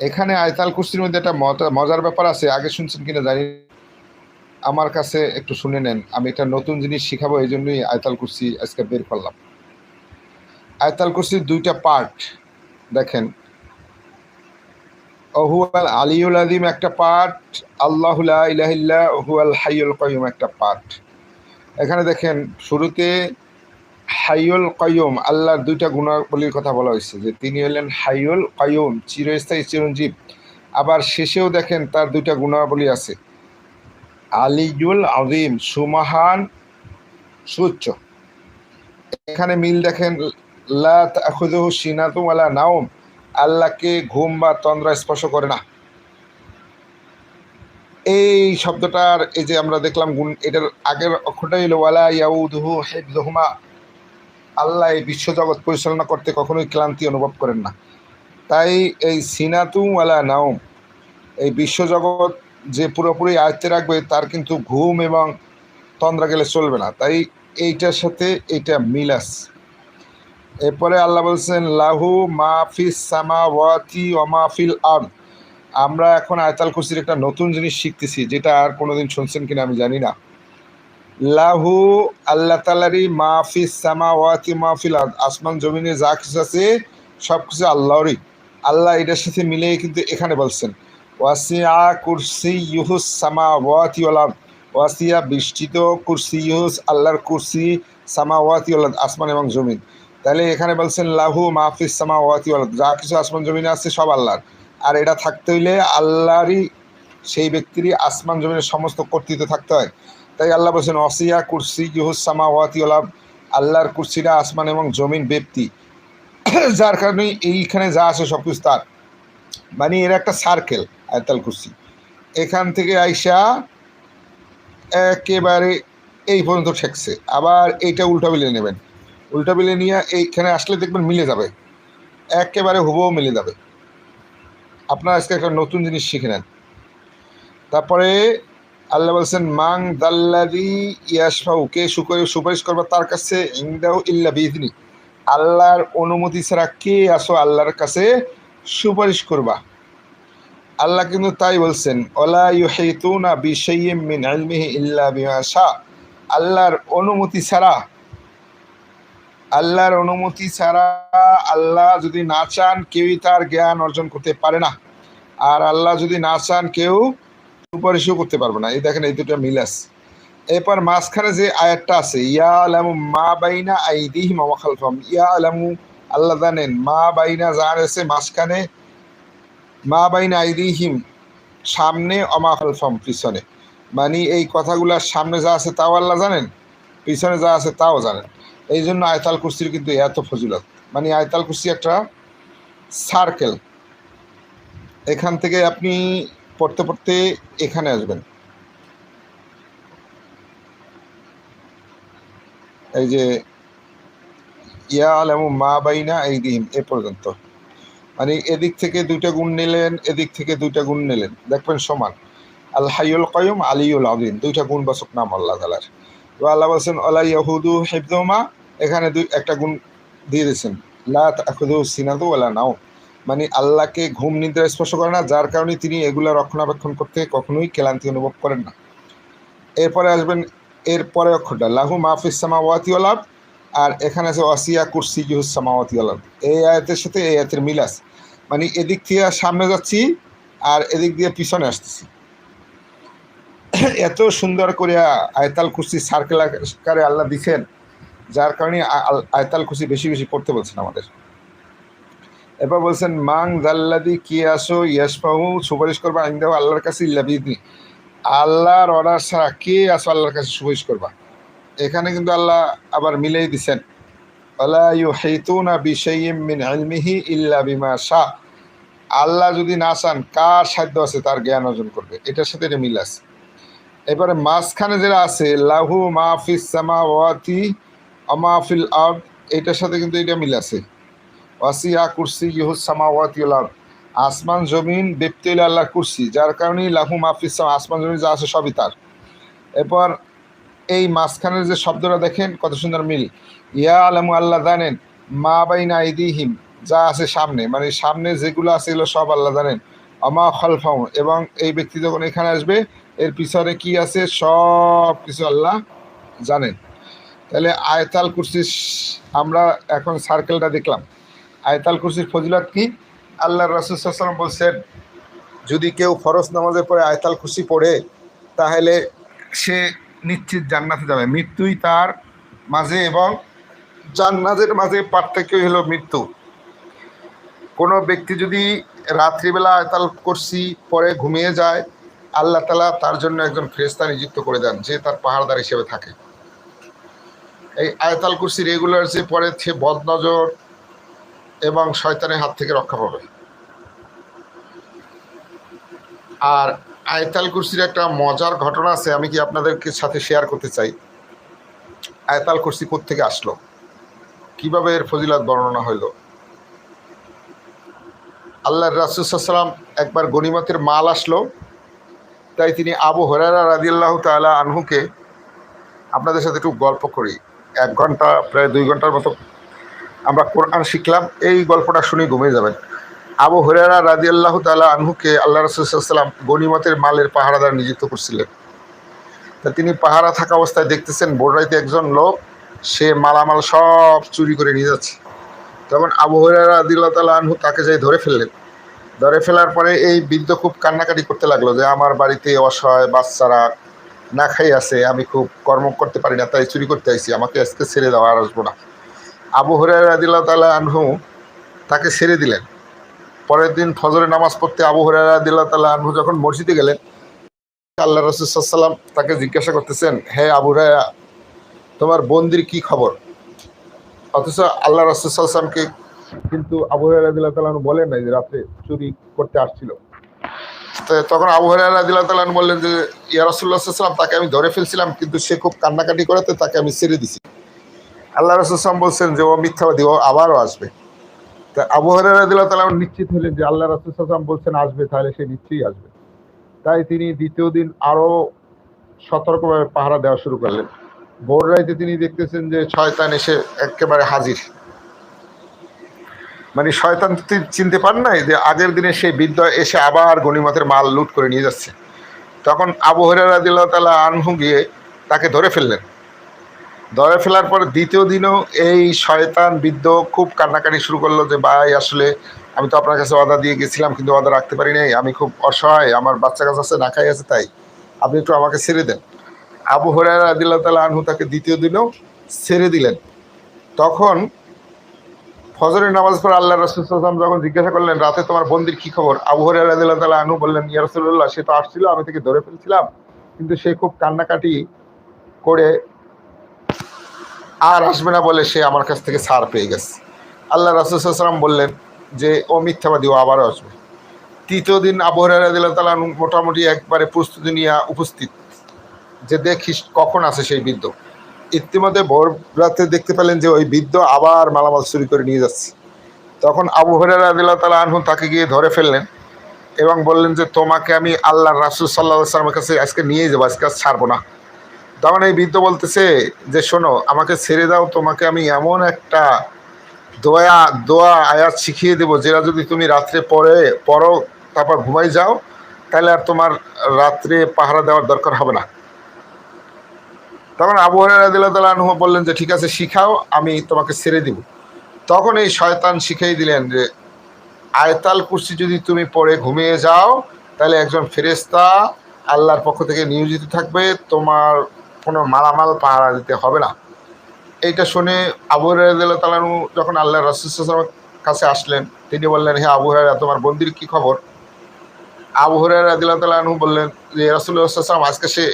এখানে আয়তাল কুস্তির মধ্যে একটা মজা- মজার ব্যাপার আছে, আগে শুনছেন কিনা জানি আমার কাছে একটু শুনে নেন, আমি একটা নতুন জিনিস শিখাবো, এই জন্যই আয়তাল কুস্তি আজকে বের করলাম। আয়তাল কুস্তির দুইটা পার্ট, দেখেন। অহুয়াল আলিউল আদিম একটা পার্ট আল্লাহুল্লাহ ইলাহিল্লা হুয়াল হাইয়ুল কয়ুম একটা পার্ট। এখানে দেখেন, শুরুতে হাইয়ুল কয়ুম আল্লাহর দুইটা গুণাবলীর কথা বলা হয়েছে, যে তিনি হলেন হাইয়ুল কয়ুম চিরস্থায়ী, চিরঞ্জীব। আবার শেষেও দেখেন তার দুইটা গুণাবলী আছে। আলিজুল আজিম সুমাহান সুচ্চ এখানে মিল দেখেন, লা তাখুযুহু সিনাতুম ওয়ালা নাওম, আল্লাহকে ঘুম বা তন্দ্রা স্পর্শ করে না। এই শব্দটার, এই যে আমরা দেখলাম গুণ, এটার আগের অক্ষরটাই হলো ওয়ালা ইয়াউদুহু হিফযুহুমা। আল্লাহ এই বিশ্বজগৎ পরিচালনা করতে কখনোই ক্লান্তি অনুভব করেন না। তাই এই সিনাতুম ওয়ালা নাওম, এই বিশ্বজগৎ যে পুরোপুরি আয়ত্তে রাখবে, তার কিন্তু ঘুম এবং তন্দ্রা গেলে চলবে না। তাই এইটার সাথে এইটা মিলাস। এরপরে আল্লাহ বলছেন, লাহু মাহফিস সামা ওয়াতি ও মাহফিল আর আমরা এখন আয়তাল কুসির একটা নতুন জিনিস শিখতেছি, যেটা আর কোনোদিন শুনছেন কিনা আমি জানি না। লাহু আল্লাহ তালারই মাহফিস সামা ওয়াতি মাহফিল, আসমান, জমিনে যা কিছু আছে সব কিছু আল্লাহরই। আল্লাহ এটার সাথে মিলে কিন্তু এখানে বলছেন, ওয়াসিয়া কুরসি ইউহুস সামা ওয়াতি ওলাদ ওয়াসিয়া বিস্তৃত কুরসি ইহুস আল্লাহর কুরসি সামা ওয়াতি ওলাদ আসমান এবং জমিন। তাহলে এখানে বলছেন, লাহু মাহফিস সামা ওয়াতি ওলাদ যা কিছু আসমান, জমিনে আছে, সব আল্লাহর। আর এটা থাকতে হইলে আল্লাহরই, সেই ব্যক্তিরই আসমান, জমিনের সমস্ত কর্তৃত্ব থাকতে হয়। তাই আল্লাহ বলছেন, অসিয়া কুরসি ইউহুস সামা ওয়াতি ওলাম আল্লাহর কুরসিটা আসমান এবং জমিন ব্যক্তি। যার কারণে এইখানে যা আছে সব কিছু তার। মানে এর একটা সার্কেল আয়তাল কুরসি। এখান থেকে আইসা একেবারে এই পর্যন্ত ঠেকছে। আবার এইটা উল্টা বিলে নেবেন। উল্টা বিলে নিয়ে এইখানে আসলে দেখবেন মিলে যাবে। একেবারে হুবও মিলে যাবে। আপনারা আজকে একটা নতুন জিনিস শিখে নেন। তারপরে আল্লাহ বলছেন মাং দাল্লাদি ইয়াসফাউ কে সুপারিশ করবা তার কাছে ইংদাউ ইল্লা বিজনি আল্লাহর অনুমতি ছাড়া কে আসো আল্লাহর কাছে সুপারিশ করবা। আল্লাহ কিন্তু তাই বলছেন, ওলা ইউহিতুনা বিশাইয়্যিম মিন ইলমিহি ইল্লা বিমা শা আল্লাহর অনুমতি ছাড়া, আল্লাহর অনুমতি ছাড়া আল্লাহ যদি না চান, কেউই তার জ্ঞান অর্জন করতে পারে না। আর আল্লাহ যদি না চান, কেউ সুপারিশও করতে পারবে না। এই দেখেন এই দুটো মিল আছে। এরপর মাঝখানে যে আয়াতটা আছে ইয়া আলামু মা বাইনা আইদিহিম ওয়া খালফাহুম। ইয়া আলামু আল্লাহ জানেন, মা বাইনা যা আছে মাঝখানে, মা বাইনা আইদিহিম, সামনে অমা খালফাম পিছনে। মানে এই কথাগুলোর সামনে যা আছে তাও আল্লাহ জানেন, পিছনে যা আছে তাও জানেন। এই জন্য আয়তাল কুস্তির কিন্তু এত ফজিলত। মানে আয়তাল কুস্তি একটা সার্কেল এখান থেকে আপনি পড়তে পড়তে এখানে আসবেন। এই যে ইয়া আলামু মা বাইনা এই দিন এ পর্যন্ত। মানে এদিক থেকে দুইটা গুণ নিলেন, এদিক থেকে দুইটা গুণ নিলেন। দেখবেন সমান। আল হাইউল কয়ুম আলিউল আদিন দুইটা গুণবাচক নাম আল্লাহ তালার তো আল্লাহ বলছেন আল্লাহ ইয়াহুদু হেফদমা এখানে দুই, একটা গুণ দিয়ে দিয়েছেন। লাত আখুদু সিনাদু আলা নাও মানে আল্লাহকে ঘুম নিদ্রা স্পর্শ করে না, যার কারণে তিনি এগুলো রক্ষণাবেক্ষণ করতে কখনোই ক্লান্তি অনুভব করেন না। এরপরে আসবেন, এরপরে অক্ষরটা, লাহু মাহফিস সামাওয়াতি আলাদ আর এখানে আছে অসিয়া কুরসি সামাওয়াতি আলাদ এই আয়াতের সাথে এই আয়াতের মিল আছে। মানে এদিক থেকে সামনে যাচ্ছি, আর এদিক দিয়ে পিছনে আসতেছি। এত সুন্দর করে আয়তাল কুরসি সার্কেল আকারে আল্লাহ দিচ্ছেন যার কারণে আয়তাল কুরসি বেশি বেশি পড়তে বলছেন আমাদের। এরপর বলছেন, মাং জাল্লাদি কি আসো ইয়াসপাহু সুপারিশ করবা আইন্দাও আল্লাহর কাছে ইল্লাবিদনি আল্লাহর অর্ডার ছাড়া কে আসো আল্লাহর কাছে সুপারিশ করবা? এখানে কিন্তু আল্লাহ আবার মিলেই দিছেন। আল্লাহ ইউহিতুনা বিশাইয়্যিম মিন ইলমিহি ইল্লা বিমা শা আল্লাহ যদি না চান, কার সাধ্য আছে তার জ্ঞান অর্জন করবে? এটার সাথে এটা মিল আছে। এবারে মাঝখানে যেটা আছে, লাহু মাহফিস সামাওয়াতি অমাহফিল আর্দ, এটার সাথে কিন্তু এটা মিল আছে। ওয়াসিয়া কুরসি, ইহুস সামাওয়াতি ওয়াল আসমান, জমিন ব্যক্তি আল্লাহ কুরসি, যার কারণেই লাহু মাহফিস সামা আসমান, জমিন যা আছে সবই তার। এরপর এই মাঝখানের যে শব্দটা দেখেন, কত সুন্দর মিল। ইয়া আলামু আল্লাহ জানেন, মা বাইনা আইদিহিম, যা আছে সামনে মানে সামনে যেগুলো আছে এগুলো সব আল্লাহ জানেন। আমা খলফাউ এবং এই ব্যক্তি যখন এখানে আসবে, এর পিছনে কি আছে? সব কিছু আল্লাহ জানেন। তাহলে আয়তাল কুরসি আমরা এখন সার্কেলটা দেখলাম। আয়তাল কুরসির ফজিলত কি? আল্লাহ রসুলাম বলছেন, যদি কেউ ফরজ নামাজের পরে আয়তাল কুরসি পড়ে, তাহলে সে নিশ্চিত জান্নাতে যাবে। মৃত্যুই তার মাঝে এবং জান্নাতের মাঝে পার্থক্য হলো মৃত্যু। কোনো ব্যক্তি যদি রাত্রিবেলা আয়তাল কুরসি পরে ঘুমিয়ে যায়, আল্লাহ তালা তার জন্য একজন ফেরেস্তা নিযুক্ত করে দেন, যে তার পাহাড়দার হিসেবে থাকে। এই আয়তাল কুরসি রেগুলার যে পরে সে বদনজর এবং শয়তানের হাত থেকে রক্ষা পাবে। আর আয়তাল কুরসির একটা মজার ঘটনা আছে, আমি কি আপনাদেরকে সাথে শেয়ার করতে চাই? আয়তাল কুরসি থেকে আসলো? কীভাবে এর ফজিলত বর্ণনা হইল? আল্লাহ রাসুসাল্লাম একবার গনিমতের মাল আসলো, তাই তিনি আবু হরারা রাজিয়াল্লাহ তালা আনহুকে আপনাদের সাথে একটু গল্প করি। এক ঘণ্টা, প্রায় দুই ঘণ্টার মতো আমরা কোরআন শিখলাম, এই গল্পটা শুনে ঘুমিয়ে যাবেন। আবু হরেরা রাজি আল্লাহ তালা আনহুকে আল্লাহ রসুলাম গনিমতের মালের পাহারাদার নিযুক্ত করছিলেন। তা তিনি পাহারা থাকা অবস্থায় দেখতেছেন বোর্ডাইতে একজন লোক, সে মালামাল সব চুরি করে নিয়ে যাচ্ছে। তখন আবু হরেরা রাদিল্লাহ তালা আনহু তাকে যাই ধরে ফেললেন। ধরে ফেলার পরে এই বৃদ্ধ খুব কান্নাকাটি করতে লাগল যে, আমার বাড়িতে অসহায় বাচ্চারা না খাই আছে আমি খুব কর্ম করতে পারি না, তাই চুরি করতে আইছি, আমাকে আজকে ছেড়ে দাও, আর আসব না। আবু হরাই রাদিল্লাহ তালা আনহু তাকে ছেড়ে দিলেন। পরের দিন ফজরে নামাজ পড়তে আবু হরাই রাদিল্লাহ তালা আনহু যখন মসজিদে গেলেন আল্লাহ রসুলাম তাকে জিজ্ঞাসা করতেছেন, হে আবু রায়া তোমার বন্দির কি খবর? অথচ আল্লাহ রসুলামকে কিন্তু আবু তালা আনহু বলেন নাই যে রাত্রে চুরি করতে আসছিল। তখন আবু হরাই রাদিল্লাহ তালা আনহু বললেন যে, ইয়া রসুল্লাহাম তাকে আমি ধরে ফেলছিলাম, কিন্তু সে খুব কান্নাকাটি করাতে তাকে আমি ছেড়ে দিছি। আল্লাহ রসুলাম বলছেন যে ও মিথ্যাবাদী, ও আবারও আসবে। তা আবু হরাদিল্লাহ তালা নিশ্চিত হলেন যে আল্লাহ রসুলাম বলছেন, আসবে তাহলে সে নিশ্চয়ই আসবে। তাই তিনি দ্বিতীয় দিন আরও সতর্কভাবে পাহারা দেওয়া শুরু করলেন। ভোর রাইতে তিনি দেখতেছেন যে শয়তান এসে একেবারে হাজির। মানে শয়তান তো চিনতে পার নাই যে আগের দিনে সেই বৃদ্ধ এসে আবার গণিমতের মাল লুট করে নিয়ে যাচ্ছে। তখন আবু হরাদিল্লাহ তালা আনহু গিয়ে তাকে ধরে ফেললেন। ধরে ফেলার পর দ্বিতীয় দিনও এই শয়তান বৃদ্ধ খুব কান্নাকাটি শুরু করল যে, ভাই, আসলে আমি তো আপনার কাছে অর্ডার দিয়ে গেছিলাম, কিন্তু অর্ডার রাখতে পারি নাই। আমি খুব অসহায়, আমার বাচ্চা কাছে আছে, না খাই আছে, তাই। আপনি একটু আমাকে ছেড়ে দেন। আবু হরাই আদিল্লাহ তালা আনহু তাকে দ্বিতীয় দিনেও ছেড়ে দিলেন। তখন ফজরের নামাজ পর আল্লাহ রসুলাম যখন জিজ্ঞাসা করলেন, রাতে তোমার বন্দির কি খবর? আবু হরাই আদিল্লাহ তালা আনহু বললেন ইয়ারসুল্লাহ সে তো আসছিল, আমি তাকে ধরে ফেলছিলাম। কিন্তু সে খুব কান্নাকাটি করে আর আসবে না বলে সে আমার কাছ থেকে ছাড় পেয়ে গেছে। আল্লাহ রাসুলাম বললেন যে, ও মিথ্যাবাদী ও আবারও আসবে। তৃতীয় দিন আবহাওয়া তালা মোটামুটি একবারে প্রস্তুতি নিয়ে উপস্থিত। যে, দেখিস কখন আছে সেই বৃদ্ধ। ইতিমধ্যে ভোর রাতে দেখতে পেলেন যে, ওই বৃদ্ধ আবার মালামাল চুরি করে নিয়ে যাচ্ছে। তখন আবু হরাদিল্লাহ তালা আনহু তাকে গিয়ে ধরে ফেললেন এবং বললেন যে, তোমাকে আমি আল্লাহ রাসুল সাল্লাহ সাল্লামের কাছে আজকে নিয়ে যাব, আজকে আজ ছাড়বো না। তখন এই বৃদ্ধ বলতেছে যে, শোনো, আমাকে ছেড়ে দাও, তোমাকে আমি এমন একটা দোয়া দোয়া আয়াত শিখিয়ে দেবো, যেটা যদি তুমি রাত্রে পরে পরো তারপর ঘুমাই যাও, তাহলে আর তোমার রাত্রে পাহারা দেওয়ার দরকার হবে না। তখন আবু হরাদিল্লাহ বললেন যে, ঠিক আছে, শিখাও, আমি তোমাকে ছেড়ে দিব। তখন এই শয়তান শিখিয়ে দিলেন যে, আয়তাল কুর্সি যদি তুমি পরে ঘুমিয়ে যাও, তাহলে একজন ফেরেস্তা আল্লাহর পক্ষ থেকে নিয়োজিত থাকবে, তোমার কোনো মালামাল পাহারা দিতে হবে না। এইটা শুনে আবু রাদিল্লাহ তালানু যখন আল্লাহ রসুলের কাছে আসলেন, তিনি বললেন, হে আবু হরারা তোমার বন্দির কি খবর? আবু হরাই রাদিল্লাহ তালানু বললেন, যে রসুল্লাহাম আজকে সে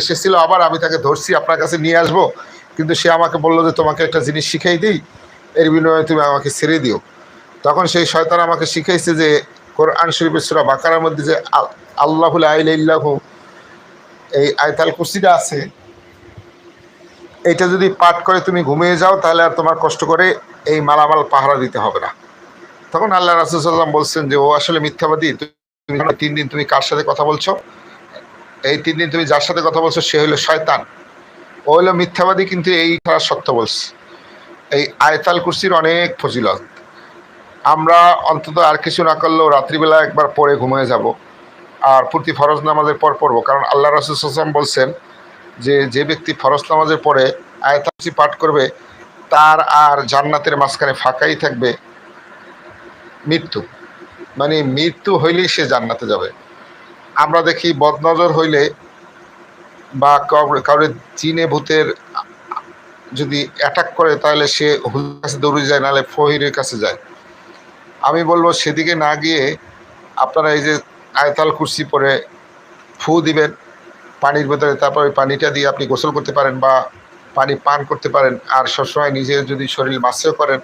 এসেছিল, আবার আমি তাকে ধরছি, আপনার কাছে নিয়ে আসব। কিন্তু সে আমাকে বলল যে, তোমাকে একটা জিনিস শিখাই দিই, এর বিনিময়ে তুমি আমাকে ছেড়ে দিও। তখন সেই শয়তান আমাকে শিখাইছে যে, কোরআন শরীফের সুরা বাকারার মধ্যে যে আল্লাহুল আইলাহু এই আয়তাল কুসিটা আছে এইটা যদি পাঠ করে তুমি ঘুমিয়ে যাও, তাহলে আর তোমার কষ্ট করে এই মালামাল পাহারা দিতে হবে না। তখন আল্লাহ রাসুসাল্লাম বলছেন যে, ও আসলে মিথ্যাবাদী, তুমি তিন দিন তুমি কার সাথে কথা বলছো? এই তিন দিন তুমি যার সাথে কথা বলছো, সে হলো শয়তান। ও হলো মিথ্যাবাদী, কিন্তু এই তারা সত্য বলছে। এই আয়তাল কুরসির অনেক ফজিলত। আমরা অন্তত আর কিছু না করলেও রাত্রিবেলা একবার পরে ঘুমিয়ে যাব। আর প্রতি ফরজ নামাজের পর পড়ব, কারণ আল্লাহ রসুলাম বলছেন যে যে ব্যক্তি ফরজ নামাজের পরে আয়তামসি পাঠ করবে, তার আর জান্নাতের মাঝখানে ফাঁকাই থাকবে মৃত্যু। মানে মৃত্যু হইলেই সে জান্নাতে যাবে। আমরা দেখি বদনজর হইলে বা কাউরে চিনে ভূতের যদি অ্যাটাক করে, তাহলে সে হুলের কাছে দৌড়ে যায়, নাহলে ফহিরের কাছে যায়। আমি বলব সেদিকে না গিয়ে আপনারা এই যে আয়তাল কুর্সি পরে ফু দিবেন। পানির ভেতরে তারপর ওই পানিটা দিয়ে আপনি গোসল করতে পারেন বা পানি পান করতে পারেন। আর সবসময় নিজের যদি শরীর মাসেও করেন,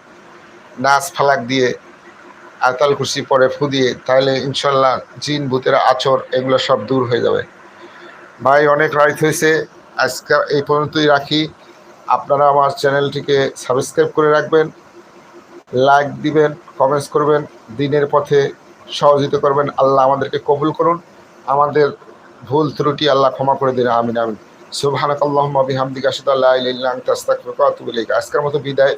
নাচ ফালাক দিয়ে আয়তাল কুর্সি পরে ফু দিয়ে, তাহলে ইনশাল্লাহ জিন, ভূতের আচর এগুলো সব দূর হয়ে যাবে। ভাই, অনেক রাইট হয়েছে। আজকে এই পর্যন্তই রাখি। আপনারা আমার চ্যানেলটিকে সাবস্ক্রাইব করে রাখবেন, লাইক দিবেন কমেন্টস করবেন, দিনের পথে সহযোগিতা করবেন। আল্লাহ আমাদেরকে কবুল করুন। আমাদের ভুল ত্রুটি আল্লাহ ক্ষমা করে দিন, আমিন আমিন। সুবহানাকাল্লাহুম্মা বিহামদিকা আশহাদু আল্লা ইলাহা ইল্লা আনতা, আস্তাগফিরুকা ওয়া আতুবু আজকের মতো বিদায়।